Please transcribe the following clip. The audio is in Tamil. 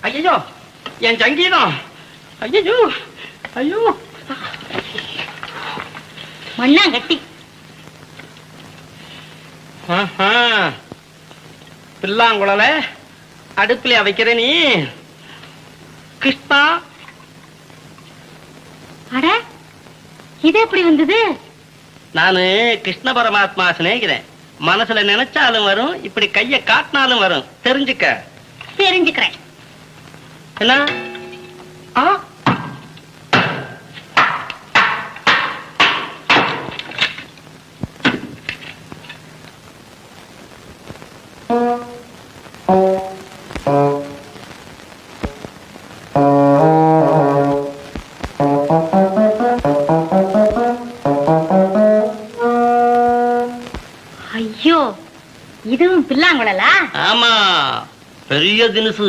ஐயோ என் சங்கீதம் ஐயோ ஐயோ. மண்ணாங்கட்டி. பில்லாங்குழல அடுப்புல வைக்கிற நீ. கிருஷ்ணா. அட இது எப்படி வந்தது? நானு கிருஷ்ண பரமாத்மா சிநேகிதன். மனசுல நினைச்சாலும் வரும் இப்படி கைய காட்டினாலும் வரும். தெரிஞ்சுக்க. தெரிஞ்சுக்கிறேன். என்ன ஆ. ஐயோ இதுவும் பில்லாங்குழலா? ஆமா பெரிய தினுசு.